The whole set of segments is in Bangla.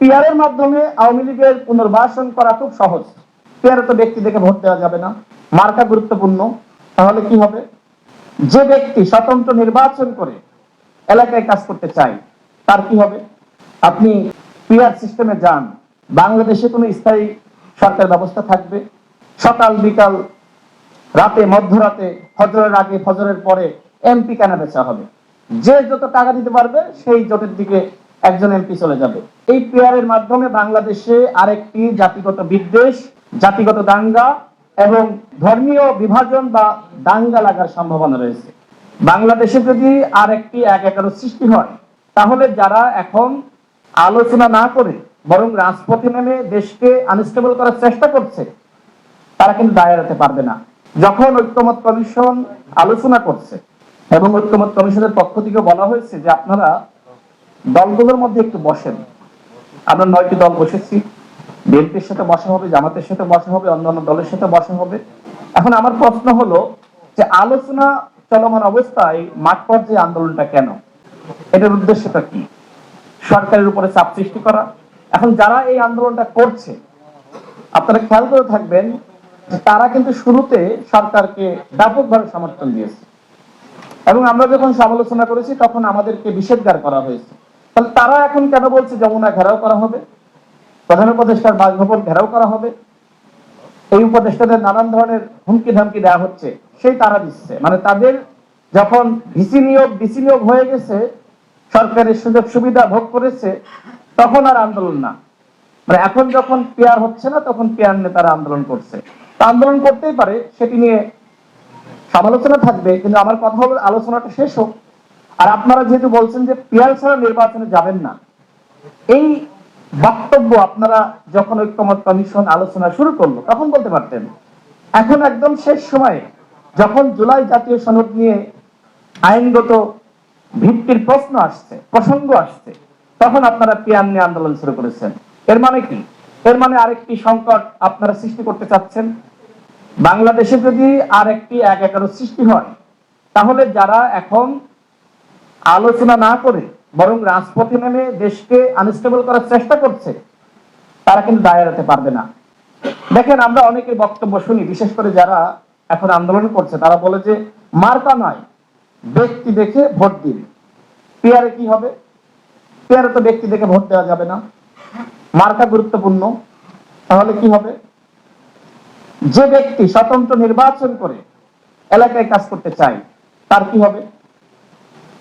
পিয়ারের মাধ্যমে আওয়ামী লীগের পুনর্বাসন করা খুব সহজ। পিয়ারে তো ব্যক্তি দেখে ভোট দেওয়া যাবে না। মার্কা গুরুত্বপূর্ণ। তাহলে কি হবে? যে ব্যক্তি স্বতন্ত্র নির্বাচন করে এলাকায় কাজ করতে চায়, তার কি হবে? আপনি পিয়ার সিস্টেমে যান। বাংলাদেশে কোনো স্থায়ী সরকার ব্যবস্থা থাকবে। সকাল, বিকাল, রাতে, মধ্যরাতে, ফজরের আগে, ফজরের পরে এমপি কেনা বেচা হবে? যে যত টাকা দিতে পারবে, সেই জোটের দিকে একজন এমপি চলে যাবে। এই পেয়ারের মাধ্যমে বাংলাদেশে আরেকটি জাতিগত বিদ্বেষ, জাতিগত দাঙ্গা এবং ধর্মীয় বিভাজন বা দাঙ্গা লাগার সম্ভাবনা রয়েছে। বাংলাদেশে যদি আরেকটি এক এগারো সৃষ্টি হয়, তাহলে যারা এখন আলোচনা না করে বরং রাজপথে নেমে দেশকে আনস্টেবল করার চেষ্টা করছে, তারা কিন্তু দায় এড়াতে পারবে না। যখন ঐক্যমত কমিশন আলোচনা করছে এবং ঐক্যমত কমিশনের পক্ষ থেকে বলা হয়েছে যে আপনারা দলগুলোর মধ্যে একটু বসেন। আমরা নয়টি দল বসেছি। বিএনপির সাথে বসা হবে, জামাতের সাথে বসা হবে, অন্যান্য দলের সাথে বসা হবে। এখন আমার প্রশ্ন হলো যে আলোচনা চলমান অবস্থায় মাঠ পর্যায়ে আন্দোলনটা কেন? এটার উদ্দেশ্যটা কি? সরকারের উপরে চাপ সৃষ্টি করা। এখন যারা এই আন্দোলনটা করছে, আপনারা খেয়াল করে থাকবেন তারা কিন্তু শুরুতে সরকারকে ব্যাপকভাবে সমর্থন দিয়েছে। এবং আমরা যখন সমালোচনা করেছি, তখন আমাদেরকে নিষেধগার করা হয়েছে। তাহলে তারা এখন কেন বলছে যমুনা ঘেরাও করা হবে? প্রধান উপদেষ্টার বাসভবন ঘেরাও করা হবে? এই উপদেষ্টাদের নানান ধরনের হুমকি ধামকি দেওয়া হচ্ছে, সেই তারা দিচ্ছে। মানে তাদের যখন ভিসি নিয়োগ ডিসি নিয়োগ হয়ে গেছে, সরকারের সুযোগ সুবিধা ভোগ করেছে, তখন আর আন্দোলন না। মানে এখন যখন পেয়ার হচ্ছে না, তখন পেয়ার নিয়ে তারা আন্দোলন করছে। আন্দোলন করতেই পারে, সেটি নিয়ে সমালোচনা থাকবে, কিন্তু আমার কথা হলো, আলোচনাটা শেষ হোক। আর আপনারা যেহেতু বলছেন যে পিয়াল ছাড়া নির্বাচনে যাবেন না, এই বক্তব্য আপনারা যখন ঐক্যমত কমিশন আলোচনা শুরু করল, তখন বলতে পারতেন, এখন একদম শেষ সময়ে যখন জুলাই জাতীয় সনদ নিয়ে আইনগত ভিত্তির প্রশ্ন আসছে, প্রসঙ্গ আসছে, তখন আপনারা পিয়ার নিয়ে আন্দোলন শুরু করেছেন। এর মানে কি? এর মানে আরেকটি সংকট আপনারা সৃষ্টি করতে চাচ্ছেন। বাংলাদেশে যদি আর একটি এক এগারো সৃষ্টি হয়, তাহলে যারা এখন আলোচনা না করে বরং রাজপথে নেমে দেশকে আনস্টেবল করার চেষ্টা করছে, তারা কিন্তু দায় এড়াতে পারবে না। দেখেন, আমরা অনেকের বক্তব্য শুনি, বিশেষ করে যারা এখন আন্দোলন করছে, তারা বলে যে, মার্কা নয়, ব্যক্তি দেখে ভোট দিন। পেয়ারে কি হবে? পেয়ারে তো ব্যক্তি দেখে ভোট দেওয়া যাবে না। মার্কা গুরুত্বপূর্ণ। তাহলে কি হবে? যে ব্যক্তি স্বতন্ত্র নির্বাচন করে এলাকায় কাজ করতে চায়, তার কি হবে?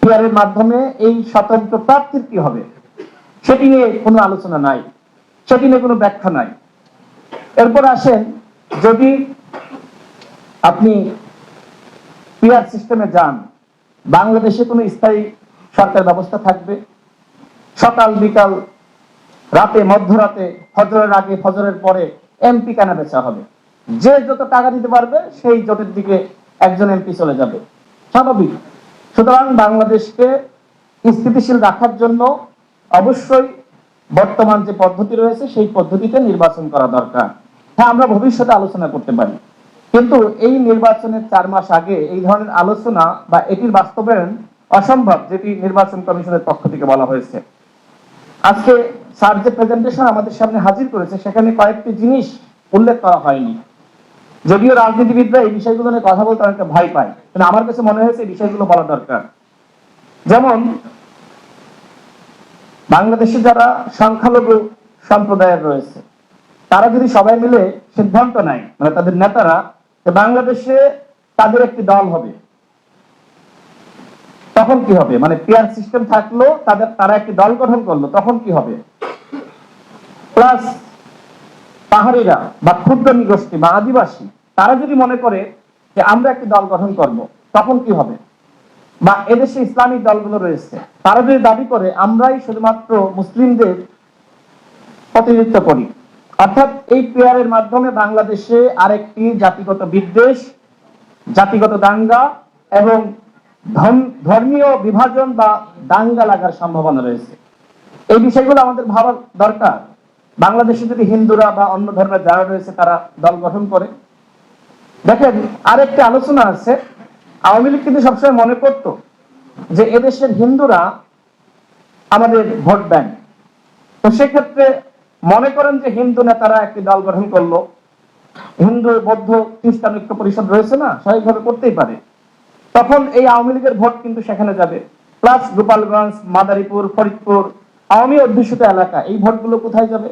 পিয়ারের মাধ্যমে এই স্বতন্ত্র প্রার্থীর কি হবে? সেটি নিয়ে কোনো আলোচনা নাই। সেটি নিয়ে কোনো ব্যাখ্যা নাই। এরপর আসেন, যদি আপনি পিয়ার সিস্টেমে যান, বাংলাদেশে কোনো স্থায়ী সরকার ব্যবস্থা থাকবে? সকাল, বিকাল, রাতে, মধ্যরাতে, ফজরের আগে, ফজরের পরে এমপি কেনা বেচা হবে? যে যত টাকা দিতে পারবে, সেই জোটের দিকে একজন এমপি চলে যাবে। স্বাভাবিক। সুতরাং বাংলাদেশকে স্থিতিশীল রাখার জন্য অবশ্যই বর্তমান যে পদ্ধতি রয়েছে, সেই পদ্ধতিতে নির্বাচন করা দরকার। হ্যাঁ আমরা ভবিষ্যতে আলোচনা করতে পারি। কিন্তু এই নির্বাচনের চার মাস আগে এই ধরনের আলোচনা বা এটির বাস্তবায়ন অসম্ভব, যেটি নির্বাচন কমিশনের পক্ষ থেকে বলা হয়েছে। আজকে স্যার যে প্রেজেন্টেশন আমাদের সামনে হাজির করেছে, সেখানে কয়েকটি জিনিস উল্লেখ করা হয়নি। যদিও রাজনীতিবিদরা এই বিষয়গুলো নিয়ে কথা বলতে অনেকটা ভয় পায়, কিন্তু আমার কাছে মনে হয়েছে এই বিষয়গুলো বলা দরকার। যেমন, বাংলাদেশে যারা সংখ্যালঘু সম্প্রদায়ের রয়েছে, তারা যদি সবাই মিলে সিদ্ধান্ত নেয় মানে তাদের নেতারা, যে বাংলাদেশে তাদের একটি দল হবে, তখন কি হবে? মানে পিয়ার সিস্টেম থাকল, তাদের, তারা একটি দল গঠন করল, তখন কি হবে? প্লাস পাহাড়িরা বা ক্ষুদ্র নিগোষ্ঠী বা আদিবাসী, তারা যদি মনে করে যে আমরা একটি দল গঠন করব, তখন কি হবে? বা এদেশে ইসলামিক দলগুলো রয়েছে, তারা যদি দাবি করে, আমরাই শুধুমাত্র মুসলিমদের প্রতিনিধিত্ব করি। অর্থাৎ এই পেয়ারের মাধ্যমে বাংলাদেশে আরেকটি জাতিগত বিদ্বেষ, জাতিগত দাঙ্গা এবং ধর্ম- ধর্মীয় বিভাজন বা দাঙ্গা লাগার সম্ভাবনা রয়েছে। এই বিষয়গুলো আমাদের ভাবা দরকার। বাংলাদেশে যদি হিন্দুরা বা অন্য ধর্মের যারা রয়েছে, তারা দল গঠন করে। দেখেন, আরেকটি আলোচনা আছে। আওয়ামী লীগ কিন্তু সবসময় মনে করতো যে এদেশের হিন্দুরা আমাদের ভোট ব্যাংক তো সেক্ষেত্রে মনে করেন যে হিন্দু নেতারা একটি দল গঠন করল। হিন্দু, বৌদ্ধ, খ্রিস্টান ঐক্য পরিষদ রয়েছে না, স্বাভাবিকভাবে করতেই পারে। তখন এই আওয়ামী লীগের ভোট কিন্তু সেখানে যাবে। প্লাস গোপালগঞ্জ, মাদারীপুর, ফরিদপুর আওয়ামী অধ্যুষিত এলাকা, এই ভোটগুলো কোথায় যাবে?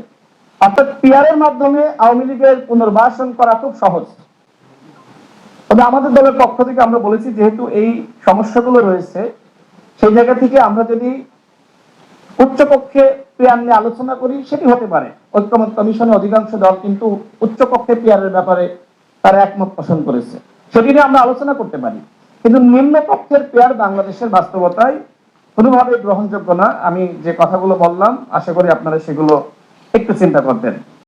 অর্থাৎ পিয়ারের মাধ্যমে আওয়ামী লীগের পুনর্বাসন করা খুব সহজ। তবে আমাদের দলের পক্ষ থেকে আমরা বলেছি, যেহেতু এই সমস্যাগুলো রয়েছে, সেই জায়গা থেকে আমরা যদি উচ্চকক্ষে পিয়ার নিয়ে আলোচনা করি, সেটি হতে পারে। ঐক্যমত কমিশনে অধিকাংশ দল কিন্তু উচ্চকক্ষে পিয়ারের ব্যাপারে তারা একমত পোষণ করেছে। সেটি নিয়ে আমরা আলোচনা করতে পারি। কিন্তু নিম্ন পক্ষের পেয়ার বাংলাদেশের বাস্তবতায় কোনোভাবে গ্রহণযোগ্য না আমি যে কথাগুলো বললাম আশা করি আপনারা সেগুলো একটু চিন্তা করবেন।